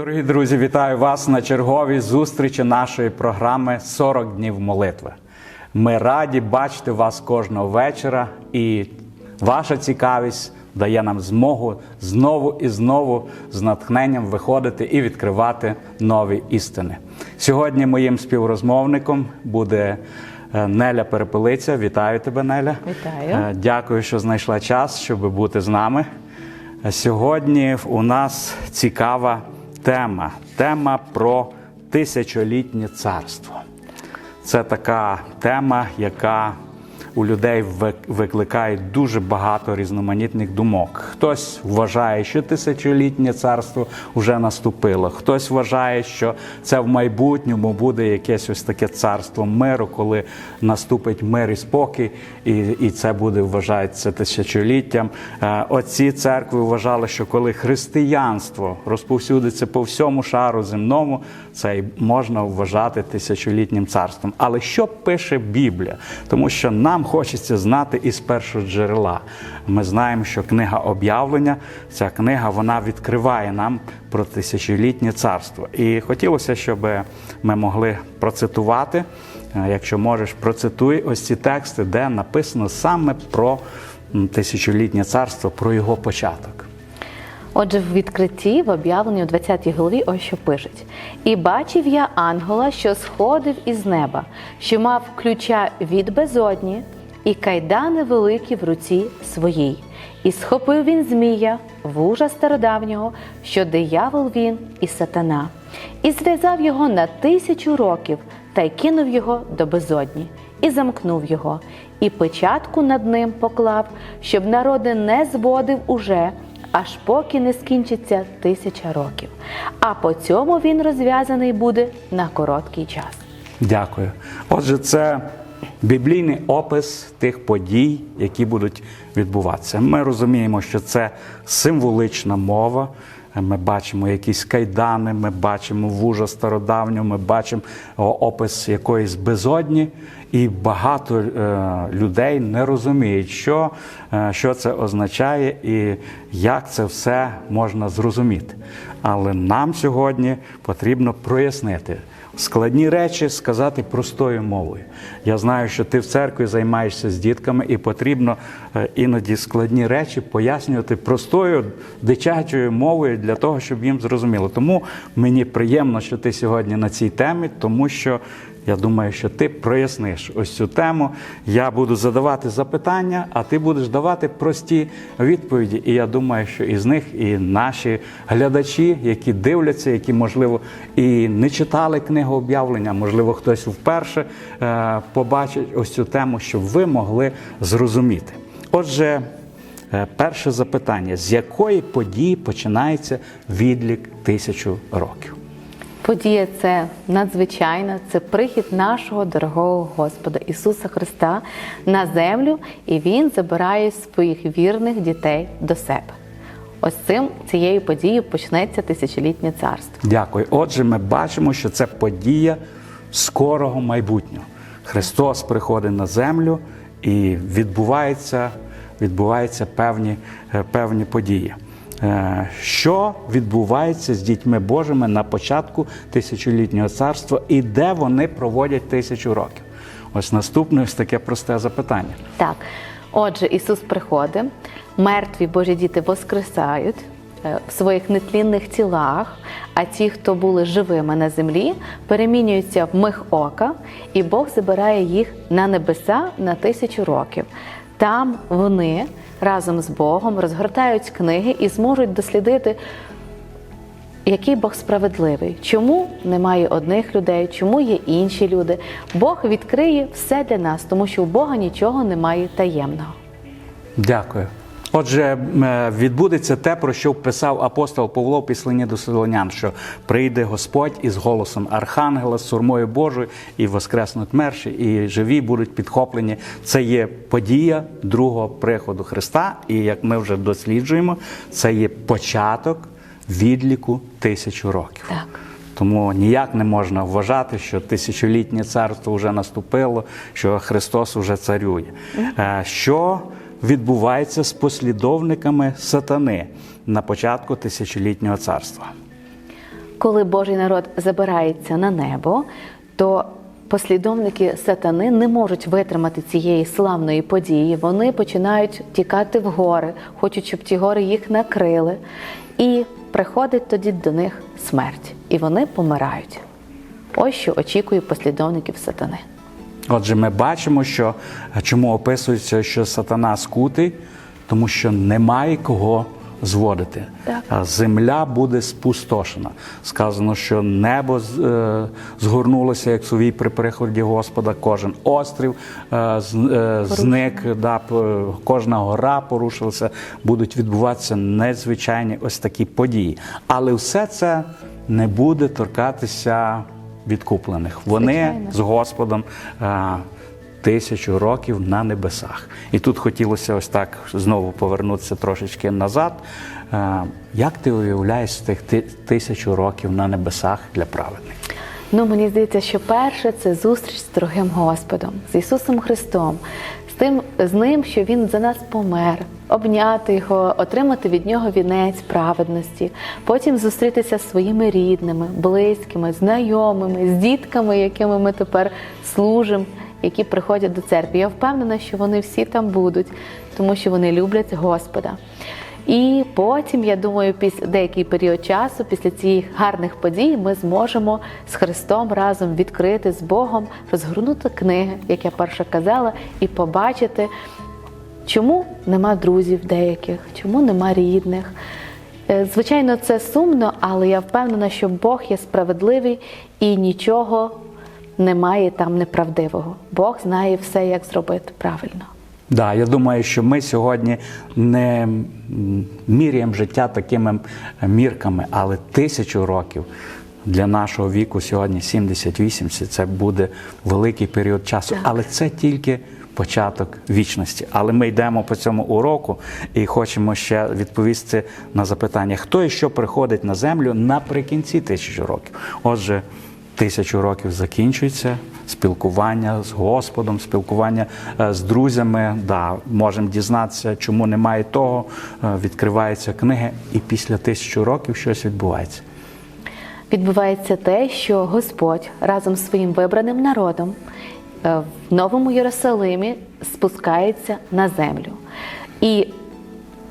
Дорогі друзі, вітаю вас на черговій зустрічі нашої програми «40 днів молитви. Ми раді бачити вас кожного вечора, і ваша цікавість дає нам змогу знову і знову з натхненням виходити і відкривати нові істини. Сьогодні моїм співрозмовником буде е, Неля Перепелиця. Вітаю тебе, Неля. Вітаю. Е, Дякую, що знайшла час, щоб бути з нами. Сьогодні у нас цікава тема. Тема про тисячолітнє царство. Це така тема, яка у людей вик- викликає дуже багато різноманітних думок. Хтось вважає, що тисячолітнє царство вже наступило. Хтось вважає, що це в майбутньому буде якесь ось таке царство миру, коли наступить мир і спокій, і, і це буде вважається тисячоліттям. Е, Отці церкви вважали, що коли християнство розповсюдиться по всьому шару земному, це можна вважати тисячолітнім царством. Але що пише Біблія? Тому що нам хочеться знати із першого джерела. Ми знаємо, що книга об'явлення, ця книга вона відкриває нам про тисячолітнє царство. І хотілося, щоб ми могли процитувати. Е, Якщо можеш, процитуй ось ці тексти, де написано саме про тисячолітнє царство, про його початок. Отже, в відкритті, в об'явленні у 20 главі, ось що пишуть: І бачив я ангела, що сходив із неба, що мав ключа від безодні, і кайдани великі в руці своїй. І схопив він змія, вужа стародавнього, що диявол він і сатана, і зв'язав його на тисячу років та й кинув його до безодні, і замкнув його, і печатку над ним поклав, щоб народи не зводив уже аж поки не скінчиться тисяча років. А по цьому він розв'язаний буде на короткий час. Дякую. Отже, це біблійний опис тих подій, які будуть відбуватися. Ми розуміємо, що це символична мова. Ми бачимо якісь кайдани, ми бачимо вужа стародавню, ми бачимо опис якоїсь безодні, і багато е, людей не розуміють, що, е, що це означає і як це все можна зрозуміти. Але нам сьогодні потрібно прояснити складні речі сказати простою мовою. Я знаю, що ти в церкві займаєшся з дітками, і потрібно е, іноді складні речі пояснювати простою дитячою мовою для того, щоб їм зрозуміло. Тому мені приємно, що ти сьогодні на цій темі, тому що. Я думаю, що ти проясниш ось цю тему. Я буду задавати запитання, а ти будеш давати прості відповіді. І я думаю, що із них і наші глядачі, які дивляться, які, можливо, і не читали книгу об'явлення, можливо, хтось вперше е, побачить ось цю тему, щоб ви могли зрозуміти. Отже, е, перше запитання: з якої події починається відлік тисячу років? Подія це надзвичайна, це прихід нашого дорогого Господа Ісуса Христа на землю, і Він забирає своїх вірних дітей до себе. Ось цим цією подією почнеться тисячолітнє царство. Дякую. Отже, ми бачимо, що це подія скорого майбутнього. Христос приходить на землю і відбуваються, відбуваються певні, е, певні події. Е, Що відбувається з дітьми Божими на початку тисячолітнього царства і де вони проводять тисячу років? Ось наступне ось таке просте запитання. Так, отже, Ісус приходить, мертві Божі діти воскресають е, в своїх нетлінних тілах, а ті, хто були живими на землі, перемінюються в мих ока, і Бог забирає їх на небеса на тисячу років. Там вони разом з Богом розгортають книги і зможуть дослідити який Бог справедливий? Чому немає одних людей? Чому є інші люди? Бог відкриє все для нас, тому що у Бога нічого немає таємного. Дякую. Отже, е, відбудеться те, про що писав апостол Павло в післанні до Солонян, що прийде Господь із голосом Архангела, з сурмою Божою, і воскреснуть мерші, і живі будуть підхоплені. Це є подія другого приходу Христа, і як ми вже досліджуємо, це є початок відліку тисячу років. Так. Тому ніяк не можна вважати, що тисячолітнє царство вже наступило, що Христос вже царює. Е, Що відбувається з послідовниками сатани на початку тисячолітнього царства? коли Божий народ забирається на небо, то послідовники сатани не можуть витримати цієї славної події. Вони починають тікати в гори, хочуть, щоб ті гори їх накрили. І приходить тоді до них смерть, і вони помирають. Ось що очікує послідовників сатани. Отже, ми бачимо, що чому описується, що сатана скутий, тому що немає кого зводити. Так. Земля буде спустошена. Сказано, що небо е, згорнулося, як сувій при приході Господа. Кожен острів е, е, зник, да, кожна гора порушилася. Будуть відбуватися незвичайні ось такі події. Але все це не буде торкатися відкуплених. Вони Звичайно. з Господом А, тисячу років на небесах. І тут хотілося ось так знову повернутися трошечки назад. Е, Як ти уявляєш тих ти- тисячу років на небесах для праведних? Ну, мені здається, що перше це зустріч з дорогим Господом, з Ісусом Христом, тим, з ним, що Він за нас помер, обняти його, отримати від нього вінець праведності, потім зустрітися з своїми рідними, близькими, знайомими, з дітками, якими ми тепер служимо, які приходять до церкви. Я впевнена, що вони всі там будуть, тому що вони люблять Господа. І потім, я думаю, після деякий період часу, після цих гарних подій, ми зможемо з Христом разом відкрити з Богом, розгорнути книги, як я перша казала, і побачити, чому нема друзів деяких, чому нема рідних. Е, Звичайно, це сумно, але я впевнена, що Бог є справедливий і нічого немає там неправдивого. Бог знає все, як зробити правильно. Да, я думаю, що ми сьогодні не міряємо життя такими мірками, але тисячу років для нашого віку сьогодні 70-80 це буде великий період часу. Але це тільки початок вічності. Але ми йдемо по цьому уроку і хочемо ще відповісти на запитання, хто і що приходить на землю наприкінці тисячі років. Отже, тисячу років закінчується. Спілкування з Господом, спілкування е, з друзями. Да, можемо дізнатися, чому немає того. Е, Відкриваються книги, і після тисячі років щось відбувається. відбувається те, що Господь разом з своїм вибраним народом е, в Новому Єрусалимі спускається на землю. І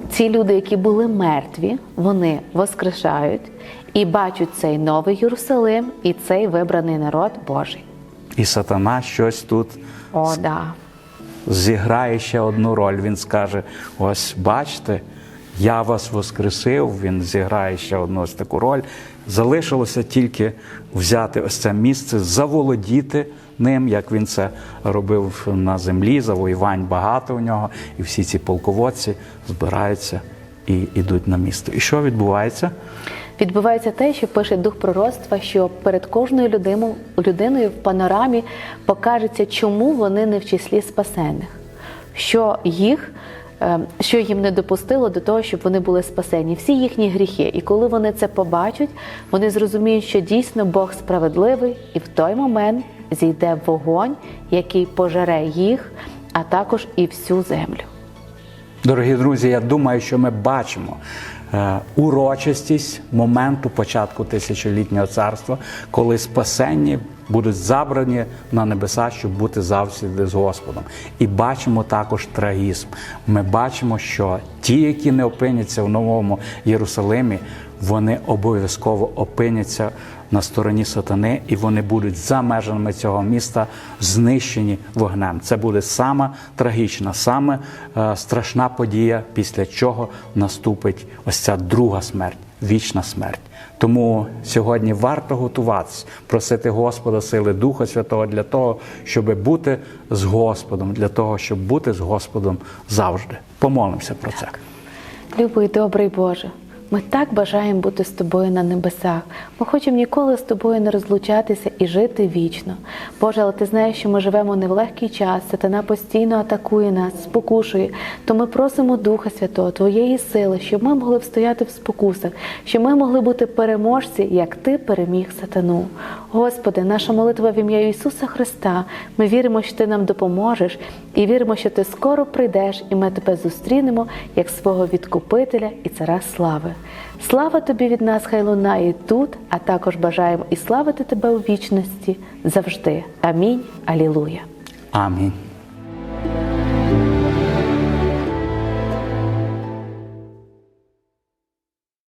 ці люди, які були мертві, вони воскрешають і бачать цей новий Єрусалим і цей вибраний народ Божий. І сатана щось тут О, да. зіграє ще одну роль. Він скаже: ось бачите, я вас воскресив. Він зіграє ще одну ось таку роль. Залишилося тільки взяти ось це місце, заволодіти ним, як він це робив на землі. Завоювань багато у нього, і всі ці полководці збираються і йдуть на місто. І що відбувається? Відбувається те, що пише дух пророцтва, що перед кожною людиною, людиною в панорамі покажеться, чому вони не в числі спасених, що їх. е, Що їм не допустило до того, щоб вони були спасені, всі їхні гріхи. І коли вони це побачать, вони зрозуміють, що дійсно Бог справедливий, і в той момент зійде вогонь, який пожере їх, а також і всю землю. Дорогі друзі, я думаю, що ми бачимо е, урочистість моменту початку тисячолітнього царства, коли спасенні будуть забрані на небеса, щоб бути завжди з Господом. І бачимо також трагізм. Ми бачимо, що ті, які не опиняться в новому Єрусалимі, вони обов'язково опиняться на стороні сатани, і вони будуть за межами цього міста знищені вогнем. Це буде сама трагічна, саме е, страшна подія, після чого наступить ось ця друга смерть, вічна смерть. Тому сьогодні варто готуватися, просити Господа сили Духа Святого для того, щоб бути з Господом, для того, щоб бути з Господом завжди. Помолимося про це. Любий добрий Боже, ми так бажаємо бути з тобою на небесах. Ми хочемо ніколи з тобою не розлучатися і жити вічно. Боже, але ти знаєш, що ми живемо не в легкий час, сатана постійно атакує нас, спокушує. То ми просимо Духа Святого, Твоєї сили, щоб ми могли встояти в спокусах, щоб ми могли бути переможці, як ти переміг сатану. Господи, наша молитва в ім'я Ісуса Христа. Ми віримо, що Ти нам допоможеш, і віримо, що Ти скоро прийдеш, і ми тебе зустрінемо як свого відкупителя і цара слави. Слава тобі від нас, хай лунає тут, а також бажаємо і славити тебе у вічності завжди. Амінь. Алілуя. Амінь.